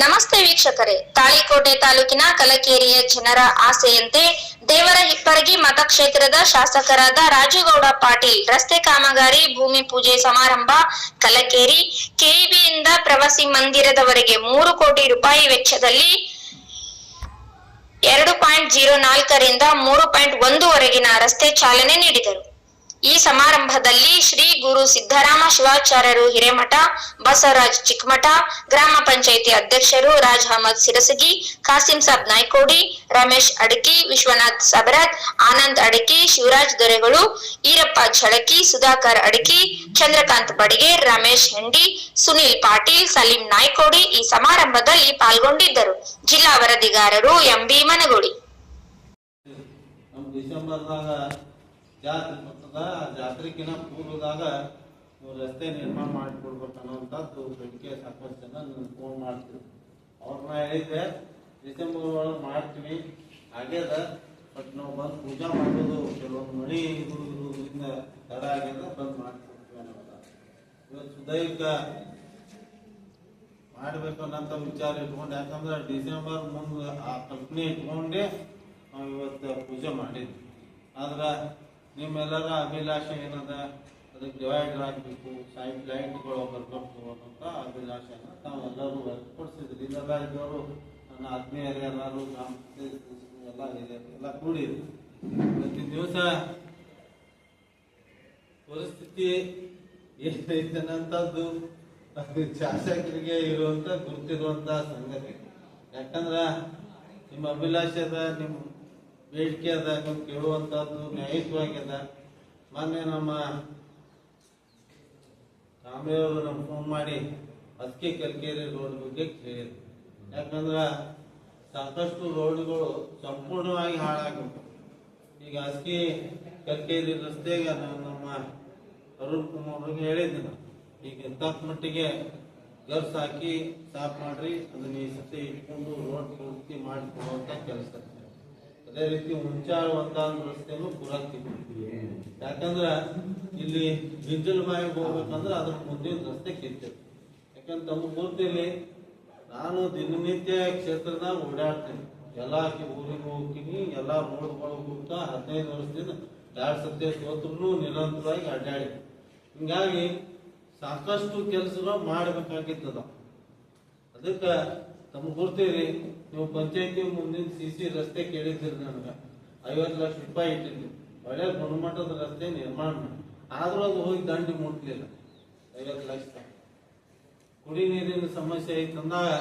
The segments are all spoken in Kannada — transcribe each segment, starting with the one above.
ನಮಸ್ತೆ ವೀಕ್ಷಕರೇ. ತಾಳಿಕೋಟೆ ತಾಲೂಕಿನ ಕಲಕೇರಿಯ ಜನರ ಆಸೆಯಂತೆ ದೇವರ ಹಿಪ್ಪರಗಿ ಮತಕ್ಷೇತ್ರದ ಶಾಸಕರಾದ ರಾಜುಗೌಡ ಪಾಟೀಲ್ ರಸ್ತೆ ಕಾಮಗಾರಿ, ಭೂಮಿ ಪೂಜೆ ಸಮಾರಂಭ, ಕಲಕೇರಿ ಕೆಇಬಿಯಿಂದ ಪ್ರವಾಸಿ ಮಂದಿರದವರೆಗೆ ಮೂರು ಕೋಟಿ ರೂಪಾಯಿ ವೆಚ್ಚದಲ್ಲಿ ಎರಡು ಪಾಯಿಂಟ್ ಜೀರೋ ನಾಲ್ಕರಿಂದ ಮೂರು ಪಾಯಿಂಟ್ ಒಂದುವರೆಗಿನ ರಸ್ತೆ ಚಾಲನೆ ನೀಡಿದರು. ಈ ಸಮಾರಂಭದಲ್ಲಿ ಶ್ರೀ ಗುರು ಸಿದ್ದರಾಮ ಶಿವಾಚಾರ್ಯರು ಹಿರೇಮಠ, ಬಸವರಾಜ್ ಚಿಕ್ಕಮಠ, ಗ್ರಾಮ ಪಂಚಾಯಿತಿ ಅಧ್ಯಕ್ಷರು ರಾಜ್ ಅಹಮದ್ ಸಿರಸಗಿ, ಕಾಸಿಂ ಸಾಬ್ ನಾಯ್ಕೋಡಿ, ರಮೇಶ್ ಅಡಕಿ, ವಿಶ್ವನಾಥ್ ಸಬರತ್, ಆನಂದ್ ಅಡಕಿ, ಶಿವರಾಜ್ ದೊರೆಗಳು, ಈರಪ್ಪ ಝಳಕಿ, ಸುಧಾಕರ್ ಅಡಕಿ, ಚಂದ್ರಕಾಂತ್ ಬಡಿಗೆ ರಮೇಶ್ ಹೆಂಡಿ, ಸುನಿಲ್ ಪಾಟೀಲ್, ಸಲೀಂ ನಾಯ್ಕೋಡಿ ಈ ಸಮಾರಂಭದಲ್ಲಿ ಪಾಲ್ಗೊಂಡಿದ್ದರು. ಜಿಲ್ಲಾ ವರದಿಗಾರರು ಎಂಬಿ ಮನಗುಳಿ. ನಮ್ಮ ಡಿಸೆಂಬರ್ದಾಗ ಆ ಜಾತ್ರೆಗಿನ ಪೂರ್ವದಾಗ ರಸ್ತೆ ನಿರ್ಮಾಣ ಮಾಡಿಕೊಡ್ಬೇಕು ಅನ್ನೋಂಥದ್ದು ಬೇಡಿಕೆ ಸಾಕಷ್ಟು ಜನ ಫೋನ್ ಮಾಡ್ತೀವಿ ಅವ್ರನ್ನ ಹೇಳಿದ್ದೆ ಡಿಸೆಂಬರ್ ಒಳಗೆ ಮಾಡ್ತೀವಿ ಆಗ್ಯದ, ಬಟ್ ನಾವು ಬಂದು ಪೂಜಾ ಮಾಡೋದು, ಕೆಲವೊಂದು ಮಳಿ ಇರೋದ್ರಿಂದ ತಡ ಆಗ್ಯದ, ಬಂದು ಮಾಡ್ಕೊಡ್ತೀವಿ ಅನ್ನೋದ ಇವತ್ತು ಸುದೈವಿಕ ಮಾಡ್ಬೇಕು ಅನ್ನೋಂಥ ವಿಚಾರ ಇಟ್ಕೊಂಡು, ಯಾಕಂದ್ರೆ ಡಿಸೆಂಬರ್ ಮುಂದೆ ಆ ಕಲ್ಪನೆ ಇಟ್ಕೊಂಡೇ ನಾವು ಇವತ್ತು ಪೂಜೆ ಮಾಡಿದ್ವಿ. ಆದ್ರೆ ನಿಮ್ಮೆಲ್ಲರ ಅಭಿಲಾಷೆ ಏನದ? ಅದಕ್ಕೆ ಡಿವೈಡರ್ ಆಗಬೇಕು ಸೈಡ್ ಲೈಟ್ಗಳು ಬರ್ಬೇಕು ಅನ್ನೋಂಥ ಅಭಿಲಾಷೆನ ತಾವೆಲ್ಲರೂ ಇಲ್ಲೆಲ್ಲ ಇದ್ದವರು ನನ್ನ ಆತ್ಮೀಯರು ಎಲ್ಲರೂ ನಮ್ಮ ಎಲ್ಲ ಎಲ್ಲ ಕೂಡಿದ್ರು ಪ್ರತಿ ದಿವಸ ಪರಿಸ್ಥಿತಿ ಏನೈತೆ ಅನ್ನೋಂಥದ್ದು ಶಾಸಕರಿಗೆ ಇರುವಂತ, ಗುರುತಿರುವಂತ ಸಂಗತಿ. ಯಾಕಂದ್ರ ನಿಮ್ಮ ಅಭಿಲಾಷೆ ಅದ ನಿಮ್ಮ ಬೇಡಿಕೆ ಅದ ಕೇಳುವಂಥದ್ದು ಕೇಳುವಂತದ್ದು ನ್ಯಾಯಯುತವಾಗ್ಯದ ಮೊನ್ನೆ ನಮ್ಮ ಕಾಂಬೆಯವರು ನಮ್ಗೆ ಫೋನ್ ಮಾಡಿ ಅದಕ್ಕೆ ಕಲ್ಕೇರಿ ರೋಡ್ ಬಗ್ಗೆ ಕೇಳಿದ್ರು. ಯಾಕಂದ್ರ ಸಾಕಷ್ಟು ರೋಡ್ಗಳು ಸಂಪೂರ್ಣವಾಗಿ ಹಾಳಾಗಬೇಕು ಈಗ ಅಸ್ಕಿ ಕಲ್ಕೇರಿ ರಸ್ತೆಗೆ ನಾನು ನಮ್ಮ ಅರುಣ್ ಕುಮಾರ್ ಅವ್ರಿಗೆ ಹೇಳಿದ್ದೆ ನಾನು ಈಗ ತಕ್ಕ ಮಟ್ಟಿಗೆ ಗರ್ಸ್ ಹಾಕಿ ಸಾಫ್ ಮಾಡ್ರಿ, ಅದನ್ನ ಈ ಸತಿ ಇಟ್ಕೊಂಡು ರೋಡ್ ಪೂರ್ತಿ ಮಾಡಿಕೊಡುವಂತ ಕೆಲಸ. ಅದೇ ರೀತಿ ಮುಂಚಾಳ ಒಂದಾದ ರಸ್ತೆನೂ ಪೂರಾಕ್ತಿವಿ ಯಾಕಂದ್ರ ಇಲ್ಲಿ ಬಿಂಜಲ್ ಬಾಯಿಗೆ ಹೋಗ್ಬೇಕಂದ್ರೆ ಅದ್ರ ಮುಂದಿನ ರಸ್ತೆ ಕಿತ್ತೈತಿ ಯಾಕಂದ್ರೆ ತಮ್ಮ ಪೂರ್ತಿಯಲ್ಲಿ ನಾನು ದಿನನಿತ್ಯ ಕ್ಷೇತ್ರದಾಗ ಓಡಾಡ್ತೇನೆ. ಎಲ್ಲಾ ಊರಿಗೆ ಹೋಗ್ತೀನಿ, ಎಲ್ಲಾ ರೋಡ್ಗಳು ಹೋಗ್ತಾ ಹದಿನೈದು ವರ್ಷದಿಂದ ಎರಡು ಸತ್ಯ ಸೋತ್ರು ನಿರಂತರವಾಗಿ ಅಡ್ಡಾಡಿ ಹಿಂಗಾಗಿ ಸಾಕಷ್ಟು ಕೆಲಸಗಳು ಮಾಡಬೇಕಾಗಿತ್ತದ. ಅದಕ್ಕೆ ತಮ್ಮ ಗುರ್ತೀರಿ ನೀವು ಪಂಚಾಯತಿ ಮುಂದಿನ ಸಿ ಸಿ ರಸ್ತೆ ಕೇಳಿದ್ರಿ ನನಗೆ. ಐವತ್ತು ಲಕ್ಷ ರೂಪಾಯಿ ಇಟ್ಟಿದ್ರಿ. ಒಳ್ಳೆ ಗುಣಮಟ್ಟದ ರಸ್ತೆ ನಿರ್ಮಾಣ ಆದ್ರೂ ಅದು ಹೋಗಿ ದಂಡಿ ಮುಟ್ಲಿಲ್ಲ. ಐವತ್ತು ಲಕ್ಷ. ಕುಡಿ ನೀರಿನ ಸಮಸ್ಯೆ ಐತಂದಾಗ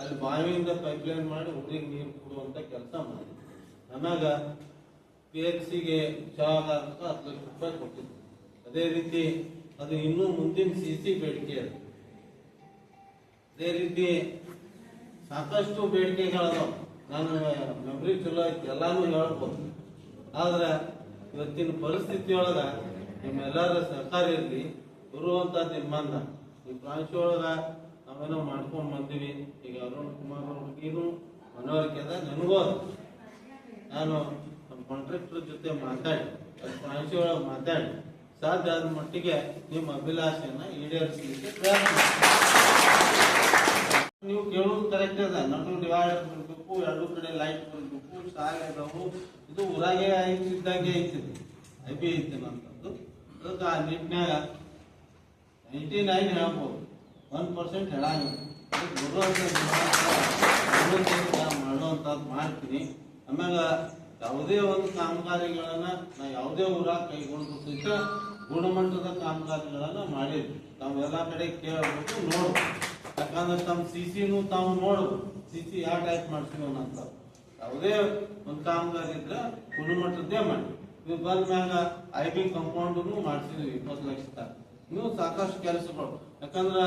ಅಲ್ಲಿ ಬಾವಿಯಿಂದ ಪೈಪ್ಲೈನ್ ಮಾಡಿ ಊರಿಗೆ ನೀರು ಕೊಡುವಂತ ಕೆಲಸ ಮಾಡಿ ನನಗ ಪಿ ಎಚ್ ಸಿಗೆ ಜಾಗ ಅಂತ ಹತ್ತು ಲಕ್ಷ ರೂಪಾಯಿ ಕೊಟ್ಟಿದ್ರು. ಅದೇ ರೀತಿ ಅದು ಇನ್ನೂ ಮುಂದಿನ ಸಿ ಸಿ ಬೇಡಿಕೆ ಅದೇ ರೀತಿ ಸಾಕಷ್ಟು ಬೇಡಿಕೆಗಳದಾವ ನಾನು ಮೆಮ್ರಿ ಚಲೋ ಐತಿ ಎಲ್ಲಾನು ಹೇಳ್ಬೋದು ಆದ್ರೆ ಇವತ್ತಿನ ಪರಿಸ್ಥಿತಿ ಒಳಗ ನಿಮ್ಮೆಲ್ಲರ ಸಹಕಾರ ಇರಲಿ, ಬರುವಂತ ನಿಮ್ಮನ್ನ ಈ ಪ್ರಾಂಶ ಒಳಗ ನಾವೇನೋ ಮಾಡ್ಕೊಂಡ್ ಬಂದಿವಿ ಈಗ ಅರುಣ್ ಕುಮಾರ್ ಅವ್ರಿಗೂ ಮನವರಿಕೆ ಅದ ನನಗೂ ಅದ. ನಾನು ನಮ್ಮ ಕಾಂಟ್ರಾಕ್ಟರ್ ಜೊತೆ ಮಾತಾಡಿ ಪ್ರಾಂಶ ಒಳಗೆ ಮಾತಾಡಿ, ಸಾಧ್ಯ ಆದ ಮಟ್ಟಿಗೆ ನಿಮ್ಮ ಅಭಿಲಾಷೆಯನ್ನ ಈಡೇರಿಸಲಿಕ್ಕೆ ಪ್ರಯತ್ನ. ನೀವು ಕೇಳೋದು ಕರೆಕ್ಟ್ ಅದ. ನಡು ಡಿವೈಡರ್ ಬರಬೇಕು ಎರಡು ಕಡೆ ಲೈಟ್ ಬರಬೇಕು ಶಾಲೆ ಅದಾವು. ಇದು ಊರಾಗೆ ಇದ್ದಂಗೆ ಐತಿ ಐ ಬಿ ಐತಿ ನಮ್ಮದು ಅದಕ್ಕೆ ಆ ನಿಟ್ಟಿನಾಗ ನೈಂಟಿ ನೈನ್ ಹೇಳ್ಬೋದು ಒನ್ ಪರ್ಸೆಂಟ್ ಹೇಳಂಗಿಲ್ಲ ಮಾಡುವಂಥದ್ದು ಮಾಡ್ತೀನಿ. ಆಮೇಲೆ ಯಾವುದೇ ಒಂದು ಕಾಮಗಾರಿಗಳನ್ನ ನಾ ಯಾವುದೇ ಊರಾಗ ಕೈಗೊಂಡು ಸಹಿತ ಗುಣಮಟ್ಟದ ಕಾಮಗಾರಿಗಳನ್ನ ಮಾಡಿದ್ವಿ ಎಲ್ಲ ಕಡೆ ಕೇಳಬೇಕು, ನೋಡ್ಬೇಕು. ಯಾಕಂದ್ರೆ ತಮ್ಮ ಸಿ ಸಿನು ತಾವು ನೋಡು ಸಿ ಯಾವ ಟೈಪ್ ಮಾಡ್ತೀವಿ ಅನ್ನಂತ ಯಾವುದೇ ಒಂದು ಕಾಮಗಾರಿ ಇದ್ರೆ ಗುಣಮಟ್ಟದ್ದೇ ಮಾಡಿ. ನೀವು ಬಂದ ಮ್ಯಾಗ ಐ ಬಿ ಕಂಪೌಂಡ್ನು ಮಾಡ್ಸಿದ್ವಿ, ಇಪ್ಪತ್ತು ಲಕ್ಷ ನೀವು ಸಾಕಷ್ಟು ಕೆಲಸಗಳು ಯಾಕಂದ್ರ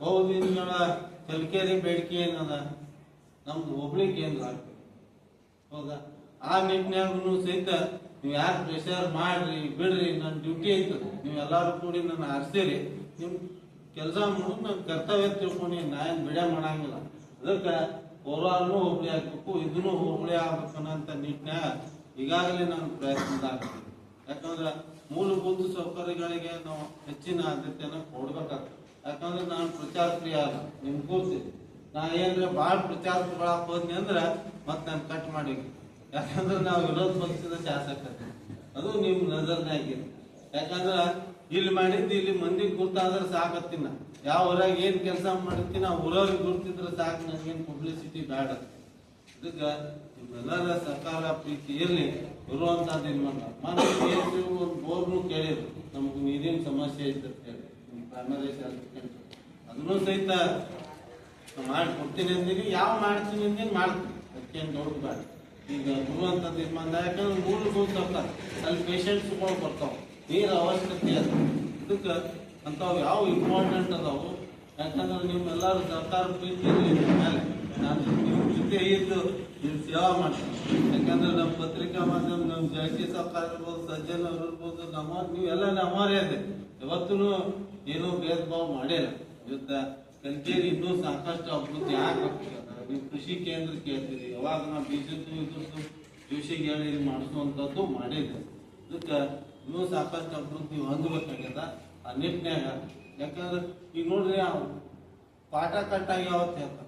ಬಹುದಿನಗಳ ಕಲ್ಕೇರಿ ಬೇಡಿಕೆ ಏನದ? ನಮ್ದು ಒಬ್ಳಿ ಕೇಂದ್ರ ಹೌದಾ? ಆ ನಿಟ್ಟಿನಾಗೂ ಸಹಿತ ನೀವು ಯಾರು ಪ್ರೆಷರ್ ಮಾಡ್ರಿ, ಬಿಡ್ರಿ ನನ್ನ ಡ್ಯೂಟಿ ಐತದ. ನೀವು ಎಲ್ಲಾರು ಕೂಡಿ ನನ್ನ ಆರಿಸಿರಿ ನಿಮ್ ಕೆಲಸ ಮಾಡೋದು ನನ್ನ ಕರ್ತವ್ಯ ತಿಳ್ಕೊಂಡು ನಾ ಏನ್ ಬಿಡ ಮಾಡಂಗಿಲ್ಲ. ಅದಕ್ಕೆ ಕೋಲಾರನು ಹೋಬಳಿ ಆಗ್ಬೇಕು ಇದನ್ನು ಹೋಬಳಿ ಆಗ್ಬೇಕು ಅನ್ನೋಂಥ ನಿಟ್ಟಿನಾಗ ಈಗಾಗಲೇ ನಾನು ಪ್ರಯತ್ನದಾಗ್ತೀನಿ ಯಾಕಂದ್ರೆ ಮೂಲಭೂತ ಸೌಕರ್ಯಗಳಿಗೆ ನಾವು ಹೆಚ್ಚಿನ ಆದ್ಯತೆಯನ್ನು ಕೊಡ್ಬೇಕಾಗ್ತದೆ. ಯಾಕಂದ್ರೆ ನಾನು ಪ್ರಚಾರ ಪ್ರಿಯ ಅಲ್ಲ ನಿಮ್ಗೆ ನಾ ಏನಂದ್ರೆ ಭಾಳ ಪ್ರಚಾರ ಹೋದ್ನಿ ಅಂದ್ರೆ ಮತ್ತೆ ನಾನು ಕಟ್ ಮಾಡಿ ಯಾಕಂದ್ರೆ ನಾವು ವಿರೋಧ ಪಕ್ಷದ ಶಾಸಕ ಅದು ನಿಮ್ಮ ನಜರ್ನಾಗ ಇದೆ ಯಾಕಂದ್ರ ಇಲ್ಲಿ ಮಾಡಿದ್ದು ಇಲ್ಲಿ ಮಂದಿಗೆ ಗುರ್ತಾದ್ರೆ ಸಾಕತ್ತಿನ ಯಾವ ಊರಾಗ ಏನ್ ಕೆಲಸ ಮಾಡಿರ್ತೀನಿ, ಆ ಊರವ್ರಿಗೆ ಗುರ್ತಿದ್ರೆ ಸಾಕು ನನಗೇನು ಪಬ್ಲಿಸಿಟಿ ಬೇಡ. ಇದಕ್ಕ ನಿಮ್ಮೆಲ್ಲರ ಸರ್ಕಾರ ಪ್ರೀತಿ ಇರಲಿ. ಇರುವಂತದ್ದು ಏನ್ ಮಾಡ ಒಂದು ಬೋರ್ನು ಕೇಳಿದ್ರು. ನಮ್ಗೆ ನೀರಿನ ಸಮಸ್ಯೆ ಐತೆ ಅಂತ ಹೇಳಿ. ಅದನ್ನು ಸಹಿತ ಮಾಡಿ ಕೊಡ್ತೀನಿ ಅಂದಿನಿ. ಯಾವ ಮಾಡ್ತೀನಿ ಅಂದೇನು ಮಾಡ್ತೀನಿ. ಅದಕ್ಕೇನು ದೊಡ್ಡ ಬೇಡ. ಈಗ ಬರುವಂಥದ್ದು ಇದು ಬಂದ ಯಾಕಂದ್ರೆ ಮೂರು ಬರ್ತಾರೆ ಅಲ್ಲಿ ಪೇಷಂಟ್ಸ್ಗಳು ಬರ್ತಾವ. ನೀರು ಅವಶ್ಯಕತೆ ಅದ ಇದಕ್ಕೆ ಅಂಥವು ಯಾವ ಇಂಪಾರ್ಟೆಂಟ್ ಅದಾವು, ಯಾಕಂದ್ರೆ ನಿಮ್ಮೆಲ್ಲರೂ ಸರ್ಕಾರ ಪ್ರೀತಿಯಲ್ಲಿ ಮೇಲೆ. ನಾನು ನಿಮ್ಮ ಜೊತೆ ಇದ್ದು ನಿಮ್ಮ ಸೇವಾ ಮಾಡ್ತೀನಿ. ಯಾಕಂದ್ರೆ ನಮ್ಮ ಪತ್ರಿಕಾ ಮಾಧ್ಯಮ ನಮ್ಮ ಜಾಸ್ತಿ ಸರ್ಕಾರ ಇರ್ಬೋದು, ಸಜ್ಜನ್ ಅವ್ರು ಇರ್ಬೋದು, ನಮ್ಮ ನೀವೆಲ್ಲ ನಮ್ಮವರೇ ಇದೆ. ಇವತ್ತೂ ಏನೂ ಭೇದ ಭಾವ ಮಾಡಿಲ್ಲ. ಇವತ್ತ ಕಲ್ಕೇರಿ ಇನ್ನೂ ಸಾಕಷ್ಟು ಅಭಿವೃದ್ಧಿ ಆಗ್ಬೇಕು. ನೀವು ಕೃಷಿ ಕೇಂದ್ರ ಕೇಳ್ತೀರಿ ಯಾವಾಗ ನಾವು ಬೀಜದ್ದು ಇದ್ರದ್ದು ಕೃಷಿಗೆ ಹೇಳಿ ಮಾಡಿಸುವಂಥದ್ದು ಮಾಡಿದೆ ಇದಕ್ಕೆ ಇನ್ನೂ ಸಾಕಷ್ಟು ಅಭಿವೃದ್ಧಿ ಹೊಂದಬೇಕಾಗ್ಯದ? ಆ ನಿಟ್ಟಿನ್ಯಾಗ? ಯಾಕಂದ್ರೆ ಈಗ ನೋಡ್ರಿ ಆ ಪಾಠ ಕಟ್ಟಾಗಿ ಯಾವತ್ತು ಹೇಳ್ತಾರೆ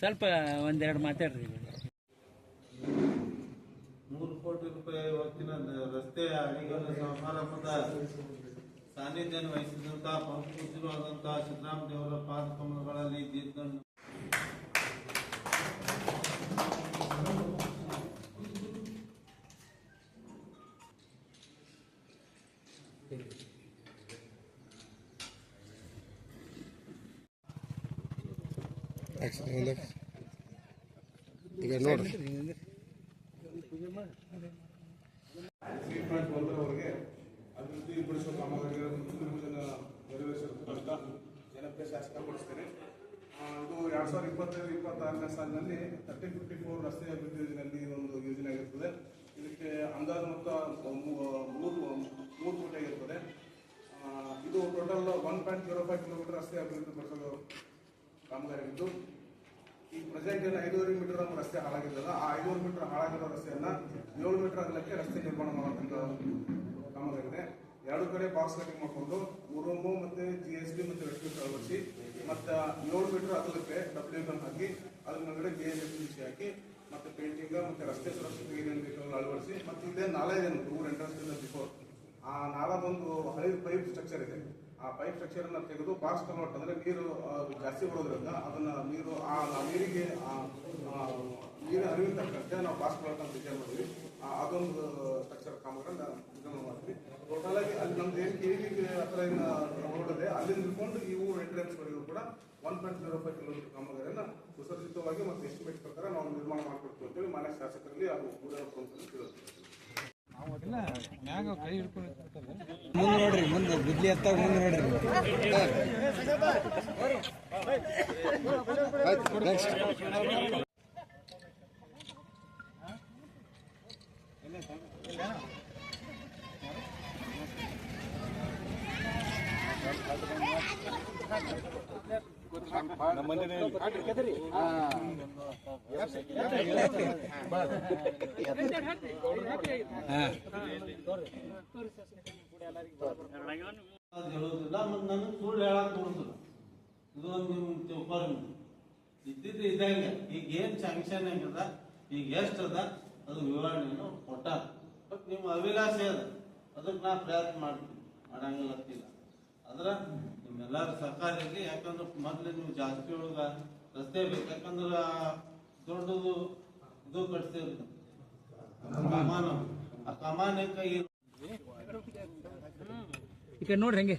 ಸ್ವಲ್ಪ ಒಂದೆರಡು ಮಾತಾಡ್ರಿ. ರಸ್ತೆ ಅಡಿಗಲ್ಲ ಸಮಾರಂಭದ ಸಾನ್ನಿಧ್ಯ ವಹಿಸಿದಂತಹ ಪಂಪೂಜ್ಯರಾದಂತಹ ಸಿದ್ದರಾಮ ದೇವರ ಪಾದ ಕಮಲಗಳಲ್ಲಿ ದೀರ್ಘ ಈಗ ನೋಡ್ರಿ ಟ್ರೀಟ್ಮೆಂಟ್ ಬಂದವರಿಗೆ ಅಭಿವೃದ್ಧಿ ಪಡಿಸುವ ಕಾಮಗಾರಿಗಳನ್ನು ಜನ ಕಷ್ಟ ಜನಪ್ರಿಯ ಆ, ಇದು ಎರಡ್ ಸಾವಿರದ ಇಪ್ಪತ್ತೈದು ಇಪ್ಪತ್ತಾರನೇ ಸಾಲಿನಲ್ಲಿ ತರ್ಟಿ ಫಿಫ್ಟಿ ಫೋರ್ ರಸ್ತೆ ಅಭಿವೃದ್ಧಿ ಯೋಜನೆಯಲ್ಲಿ ಒಂದು ಯೋಜನೆ ಆಗಿರ್ತದೆ. ಇದಕ್ಕೆ ಅಂದಾಜು ಮೊತ್ತ ಮೂರು ಮೂರು ಕೋಟಿ ಆಗಿರ್ತದೆ. ಇದು total one point zero five kilometre ರಸ್ತೆ ಅಭಿವೃದ್ಧಿ ಕಾಮಗಾರಿ ಕಾಮಗಾರಿಯಾಗಿದ್ದು ಈ ಪ್ರೆಸೆಂಟ್ ಏನು ಐದೂವರೆ ಮೀಟರ್ ರಸ್ತೆ ಹಾಳಾಗಿದ್ದಲ್ಲ, ಆ ಐದೂವರೆ ಮೀಟರ್ ಹಾಳಾಗಿರೋ ರಸ್ತೆಯನ್ನ ಏಳು ಮೀಟರ್ ಅಗಲಕ್ಕೆ ರಸ್ತೆ ನಿರ್ಮಾಣ ಮಾಡುವಂತ ಕಾಮಗಾರಿದೆ ಎರಡು ಕಡೆ ಬಾಕ್ಸ್ ಕಟಿಂಗ್ ಮಾಡಿಕೊಂಡು ಮುರುಮು ಮತ್ತೆ ಜಿ ಎಸ್ ಬಿ ಮತ್ತೆ ರೆಸ್ಕ್ಯೂ ಅಳವಡಿಸಿ ಮತ್ತೆ ಏಳು ಮೀಟರ್ ಅಗಲಕ್ಕೆ ಡಬ್ಲ್ಯೂ ಎನ್ ಹಾಕಿ, ಅದ್ರ ಮೇಲ್ಗಡೆ ಜಿ ಎಸ್ ಎಸ್ ಹಾಕಿ, ಮತ್ತೆ ಪೇಂಟಿಂಗ್ ಮತ್ತೆ ರಸ್ತೆ ಸುರಕ್ಷತೆ ಏನೇನು ಬೇಕು ಅದನ್ನ ಅಳವಡಿಸಿ, ಮತ್ತೆ ಇದೇ ನಾಲೆ ಇದೆ ಟೂರ್ ಎಂಟ್ರೆನ್ಸ್ ಬಿಫೋರ್ ಆ ನಾಲಾ ಒಂದು ಹಳೆ ಪೈಪ್ ಸ್ಟ್ರಕ್ಚರ್ ಇದೆ. ಆ ಪೈಪ್ ಸ್ಟ್ರಕ್ಚರ್ ಅನ್ನ ತೆಗೆದು ಬಾಕ್ಸ್ ಕನ್ವರ್ಟ್ ಅಂದ್ರೆ ನೀರು ಜಾಸ್ತಿ ಬರೋದ್ರಿಂದ ಅದನ್ನ ನೀರು, ಆ ನೀರಿಗೆ ನೀರು ಅರಿವಿನ ತಕ್ಕಂತೆ ನಾವು ಬಾಕ್ಸ್ ಕನ್ವರ್ಟ್ ಅಂತ ವಿಚಾರ ಮಾಡಿದ್ವಿ. ಅದೊಂದು ಸ್ಟ್ರಕ್ಚರ್ ಕಾಮಗಾರಿ ಇದನ್ನು ಮಾಡ್ತೀವಿ. ಟೋಟಲ್ ಆಗಿ ಅಲ್ಲಿ ನಮ್ದು ಏನು ಕೆ ಹತ್ರ ಏನು ರೋಡ್ ಇದೆ ಅಲ್ಲಿಂದ ಹಿಡ್ಕೊಂಡು ಈ ಊರು ಎಂಟ್ರೆನ್ಸ್ ವರೆಗೂ ಕೂಡ one point zero five kilometre ಕಾಮಗಾರಿಯನ್ನ ಸುಸರ್ಜಿತವಾಗಿ ಮತ್ತು ಎಸ್ಟಿಮೇಟ್ ಪ್ರಕಾರ ನಾವು ನಿರ್ಮಾಣ ಮಾಡ್ಕೊಡ್ತೀವಿ ಅಂತೇಳಿ ಮಾನ್ಯ ಶಾಸಕರಲ್ಲಿ ಅದು ಕೂಡ ತಿಳಿಸ್ತೀವಿ ಮುಂದೆ ನೋಡ್ರಿ ಮುಂದೆ ಬಿದ್ಲಿ ಎತ್ತ ಮುಂದೆ ನೋಡ್ರಿ Thank you. ನನಗೆ ಸುಳ್ಳು ಹೇಳಕ್ ಬರುದಿಲ್ಲ ಇದು ಒಂದು ನಿಮ್ ತಿಳ್ಕೊರಿ ನೀವು. ಇದ್ದಿದ್ದು ಇದಂಗೆ ಈಗ ಏನ್ ಸ್ಯಾಂಕ್ಷನ್ ಹೆಂಗದ ಈಗ ಎಷ್ಟು ಅದ ಅದು ವಿವರಣೆಯನ್ನು ಕೊಟ್ಟಾರ ಬಟ್ ನಿಮ್ಮ ಅವಿಲಾಸೆ ಅದ ಅದಕ್ಕೆ ನಾ ಪ್ರಯತ್ನ ಮಾಡ್ತೀನಿ ಮಾಡಂಗಿಲ್ಲ ಅದ್ರ ನಿಮ್ಮೆಲ್ಲರ ಸರ್ಕಾರ ಇರಲಿ ಯಾಕಂದ್ರೆ ಮೊದ್ಲು ನೀವು ಜಾಸ್ತಿ ಒಳಗ ರಸ್ತೆ ಬೇಕು, ಯಾಕಂದ್ರೆ ದೊಡ್ಡದು ಇದು ಕಟ್ಸಿರಿ ಕಮಾನು ಆ ಕಮಾನಕ್ಕೆ ಈ ನೋಡ್ರಿ ಹೆಂಗೆ.